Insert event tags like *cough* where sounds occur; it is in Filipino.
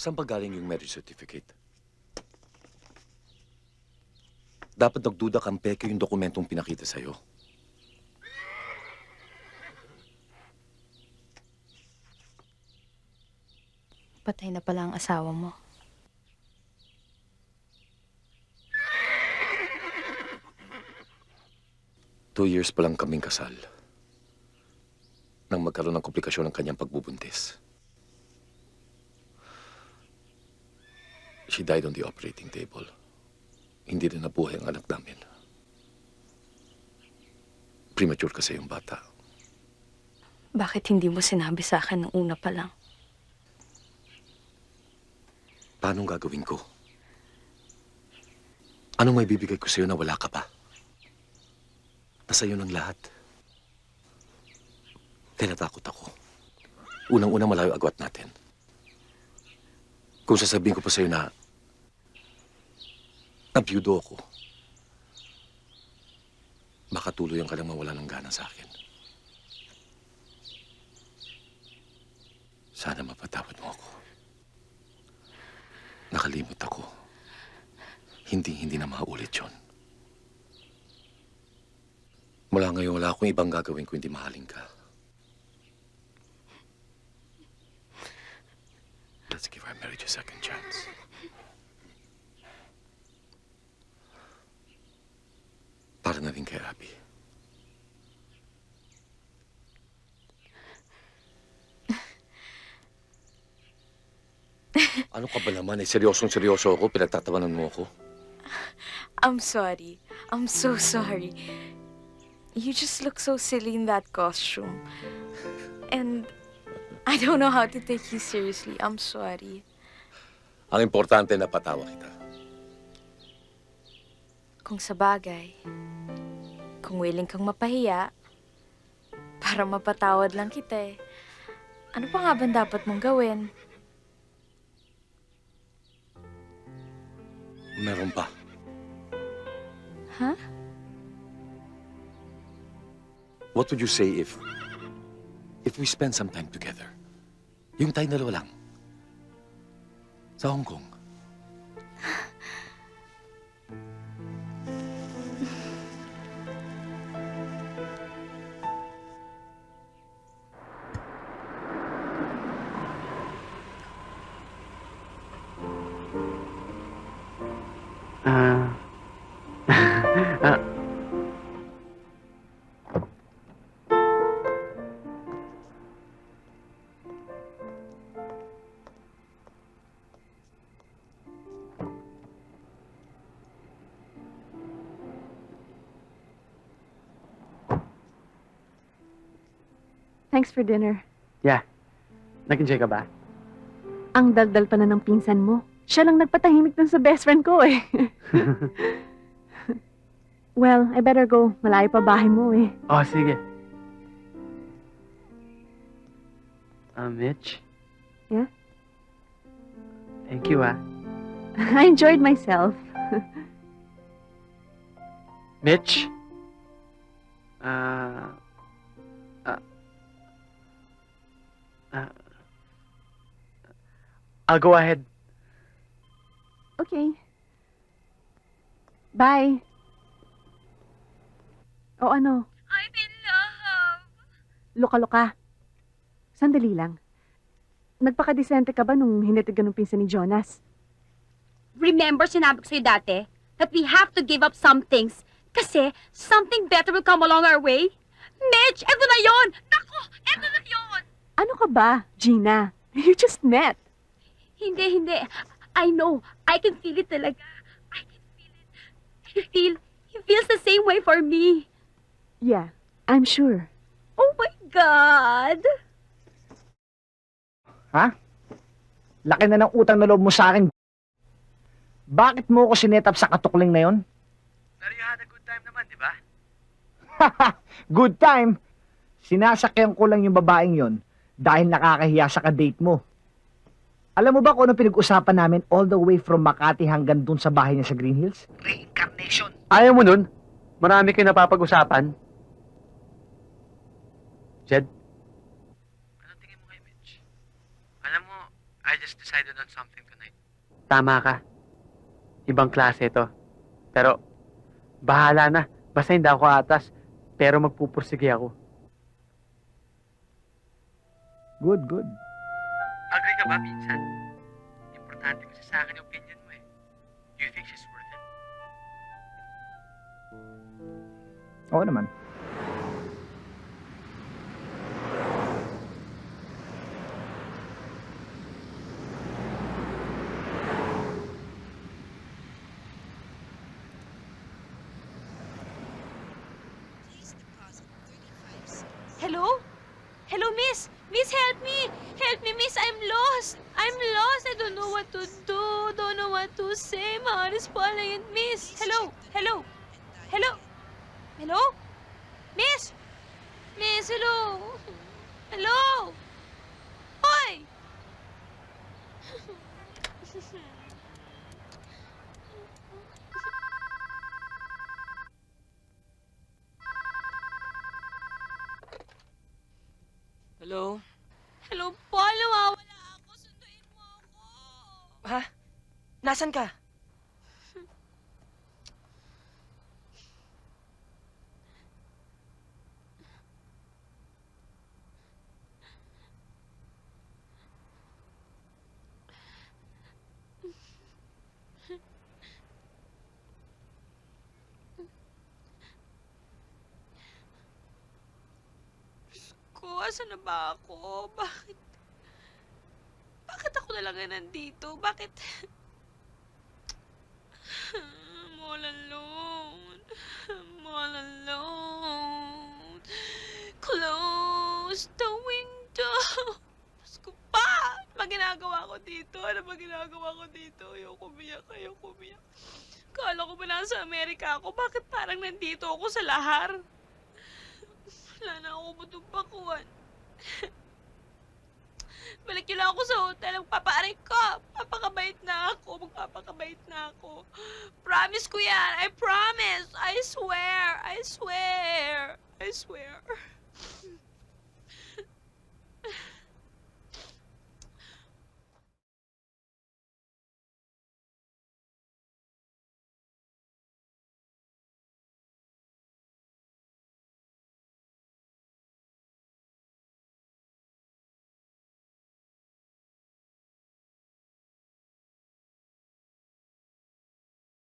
Saan pa galing yung marriage certificate? Dapat nagduda kang peke yung dokumentong pinakita sa'yo. Patay na pala ang asawa mo. Two years pa lang kaming kasal. Nang magkaroon ng komplikasyon ng kanyang pagbubuntis. She died on the operating table. Hindi rin nabuhay ang anak namin. Premature kasi yung bata. Bakit hindi mo sinabi sa akin nung una pa lang? Paano gagawin ko? Anong may bibigay ko sa'yo na wala ka pa? Nasa iyo ng lahat. Tinatakot ako. Unang-una malayo agwat natin. Kung sasabihin ko pa sa'yo na nabiyudo ako, baka tuloy ang ka lang mawala ng gana sa akin. Sana mapatawad mo ako. Nakalimot ako. Hindi, hindi na maulit yun. Mula ngayon, wala akong ibang gagawin kung hindi mahalin ka. Let's give our marriage a second chance. Para na rin kay Abby. *laughs* Ano ka ba naman? Eh, seryosong seryoso ako. Pinagtatawanan mo ako. I'm sorry. I'm so sorry. You just look so silly in that costume. And I don't know how to take you seriously. I'm sorry. Ang importante na patawa kita. Kung sa bagay, kung willing kang mapahiya, para mapatawad lang kita eh. Ano pa nga ba dapat mong gawin? Meron pa. Huh? What would you say if... if we spend some time together? Yung tayo dalawa lang. Sa Hong Kong. Thanks for dinner. Yeah. Nag-enjoy ka ba? Ang daldal pa na ng pinsan mo. Siya lang nagpatahimik dun sa best friend ko eh. *laughs* well, I better go. Malayo pa bahay mo eh. Oh, sige. Ah, Mitch? Yeah? Thank you, ah. *laughs* I enjoyed myself. *laughs* Mitch? Ah... I'll go ahead. Okay. Bye. O ano? I'm in love. Luka-luka. Sandali lang. Nagpakadesente ka ba nung hinatid ka ng pinsan ni Jonas? Remember sinabi ko sa'yo dati that we have to give up some things kasi something better will come along our way? Mitch, eto na yon! Nako, eto na yon! Ano ka ba, Gina? You just met. Hindi, hindi. I know. I can feel it talaga. I can feel it. I feel, he feels the same way for me. Yeah, I'm sure. Oh my God! Laki na ng utang na loob mo sa akin. Bakit mo ako sinetap sa katukling na yon? Pero you had a good time naman, di ba? *laughs* Good time. Sinasakyan ko lang yung babaeng yon dahil nakakahiya sa ka-date mo. Alam mo ba kung ano pinag-usapan namin all the way from Makati hanggang dun sa bahay niya sa Green Hills? Reincarnation. Ayaw mo nun? Marami kayo napapag-usapan. Jed? Anong tingin mo kay Mitch? Alam mo, I just decided on something tonight. Tama ka. Ibang klase ito. Pero, bahala na. Basta hindi ako atas. Pero magpupursige ako. Good, good. Agree ka ba, minsan? Importante kasi sa akin yung opinion mo eh. Do you think she's worth it? Oo naman. Hello? Hello, miss? Miss, help me! Help me, miss! I'm lost! I'm lost! I don't know what to do. Don't know what to say. My heart is falling. Miss! Hello? Hello? Hello? Hello? Miss? Miss, hello? Hello? Hoy! Hello? Hello, Paul. Nawawala ako. Sunduin mo ako. Ha? Nasaan ka? asan na ba ako? Bakit? Bakit ako na lang nandito? Bakit? All alone. I'm all alone. Close the window. *laughs* Pasko pa! Ano ginagawa ko dito? Ano ba ginagawa ko dito? Ayoko umiyak, ayoko umiyak. Kala ko ba nasa Amerika ako? Bakit parang nandito ako sa lahar? Wala na ako butong pakuan. *laughs* Balik niyo lang ako sa hotel. Magpapaaray ko. Papakabait na ako. Magpapakabait na ako. Promise ko yan. I promise. I swear. I swear. I swear.